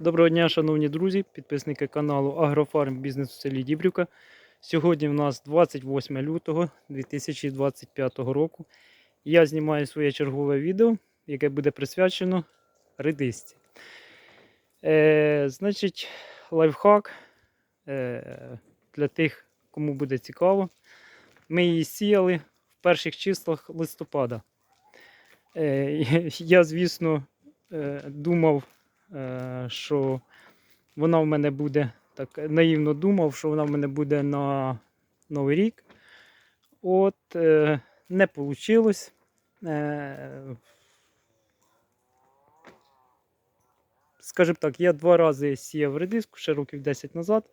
Доброго дня, шановні друзі, підписники каналу Агрофарм Бізнес у селі Дібрівка. Сьогодні в нас 28 лютого 2025 року. Я знімаю своє чергове відео, яке буде присвячено редисці. Е, значить, лайфхак е, для тих, кому буде цікаво. Ми її сіяли в перших числах листопада. Е, я, звісно, е, думав що вона в мене буде, так наївно думав, що вона в мене буде на Новий рік. От, е, не вийшло. Е, скажімо так, я два рази сіяв редиску ще років 10 назад.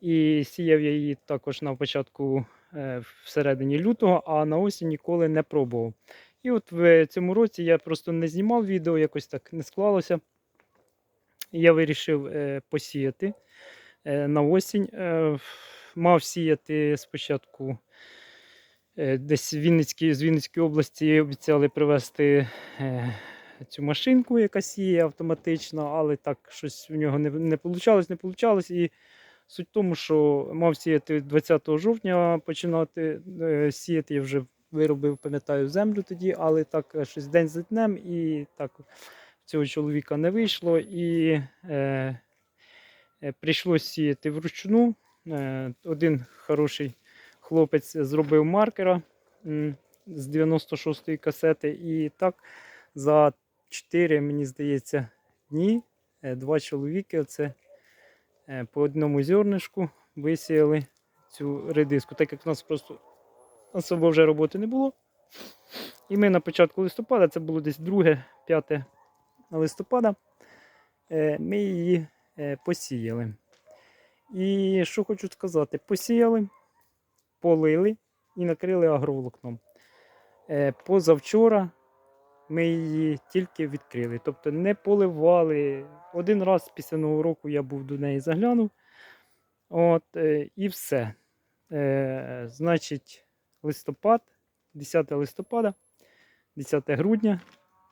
І сіяв я її також на початку е, всередині лютого, а на осінь ніколи не пробував. І от в цьому році я просто не знімав відео, якось так не склалося я вирішив е, посіяти е, на осінь. Е, мав сіяти спочатку десь в з Вінницької області обіцяли привезти цю машинку, яка сіє автоматично, але так щось в нього не, не не вийшло. І суть в тому, що мав сіяти 20 жовтня починати сіяти. Я вже виробив, пам'ятаю, землю тоді, але так щось день за днем і так цього чоловіка не вийшло і е, е, прийшлося сіяти вручну. Е, один хороший хлопець зробив маркера м, з 96-ї касети. І так за 4, мені здається, дні е, два чоловіки оце, е, по одному зернишку висіяли цю редиску, так як в нас просто особо вже роботи не було. І ми на початку листопада, це було десь 2-5 листопада е, ми її е, посіяли. І що хочу сказати, посіяли, полили і накрили агроволокном. Е, позавчора ми її тільки відкрили, тобто не поливали. Один раз після нового року я був до неї заглянув. От, І все. Значить, листопад, 10 листопада, 10 грудня,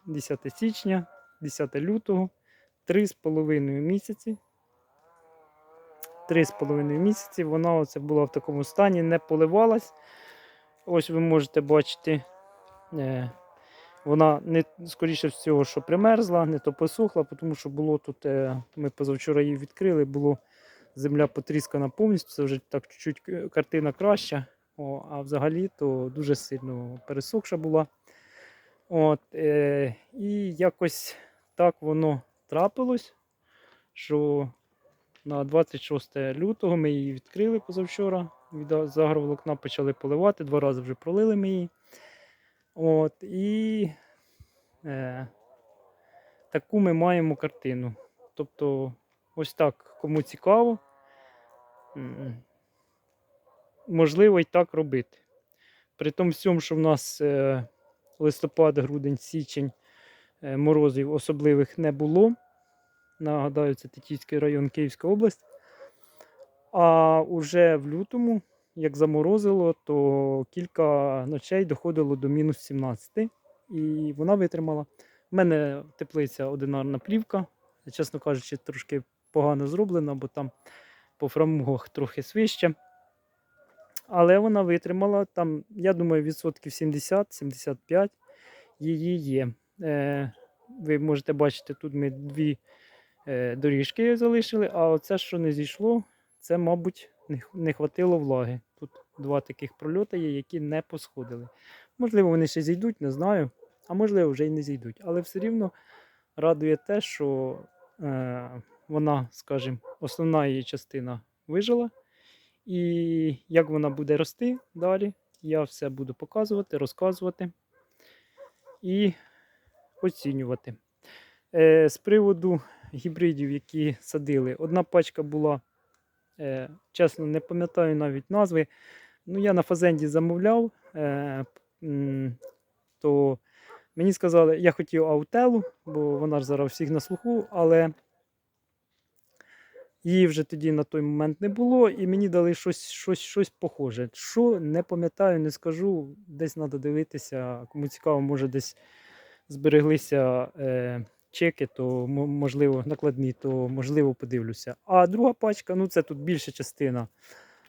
10 січня. 10 лютого, 3,5 місяці. 3,5 місяці вона оце була в такому стані, не поливалась. Ось ви можете бачити, е, вона не скоріше всього, що примерзла, не то посухла, тому що було тут, е, ми позавчора її відкрили, було земля потріскана повністю, це вже так чуть-чуть картина краща. О, А взагалі то дуже сильно пересохша була. От, е, І якось так воно трапилось, що на 26 лютого ми її відкрили позавчора. Від загроволокна почали поливати, два рази вже пролили ми її. От, І е, таку ми маємо картину. Тобто, ось так, кому цікаво, можливо і так робити. При тому всьому, що в нас е, листопад, грудень, січень морозів особливих не було. Нагадаю, це Тетівський район Київська область. А вже в лютому, як заморозило, то кілька ночей доходило до мінус 17 і вона витримала. У мене теплиця одинарна плівка, чесно кажучи, трошки погано зроблена, бо там по фрамугах трохи свище. Але вона витримала там, я думаю, відсотків 70-75 її є. Е, ви можете бачити, тут ми дві е, доріжки залишили, а оце, що не зійшло, це, мабуть, не хватило влаги. Тут два таких прольоти є, які не посходили. Можливо, вони ще зійдуть, не знаю. А можливо, вже й не зійдуть. Але все рівно радує те, що е, вона, скажімо, основна її частина вижила. І як вона буде рости далі, я все буду показувати, розказувати. І оцінювати. Е, З приводу гібридів, які садили, одна пачка була, е, чесно, не пам'ятаю навіть назви. Ну, Я на фазенді замовляв, е, то мені сказали, я хотів аутелу, бо вона ж зараз всіх на слуху, але її вже тоді на той момент не було, і мені дали щось щось, щось похоже. Що не пам'ятаю, не скажу. Десь треба дивитися, кому цікаво, може десь збереглися е, чеки, то можливо накладні, то можливо подивлюся. А друга пачка, ну це тут більша частина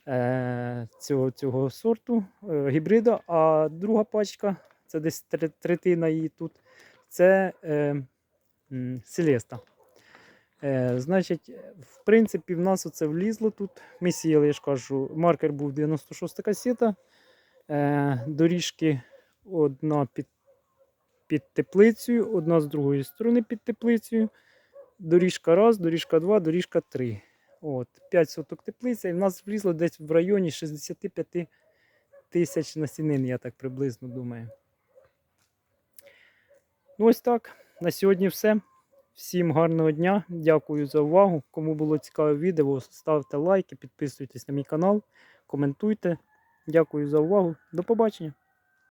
е, цього, цього сорту е, гібрида. А друга пачка, це десь третина її тут. Це е, Селеста. Е, значить, в принципі, в нас оце влізло тут. Ми сіяли, я ж кажу, маркер був 96 касета. Е, доріжки одна під, під теплицею, одна з другої сторони під теплицею. Доріжка раз, доріжка два, доріжка три. От, 5 соток теплиця, і в нас влізло десь в районі 65 тисяч насінин, я так приблизно думаю. Ну, ось так. На сьогодні все. Всім гарного дня. Дякую за увагу. Кому було цікаве відео, ставте лайки, підписуйтесь на мій канал, коментуйте. Дякую за увагу. До побачення.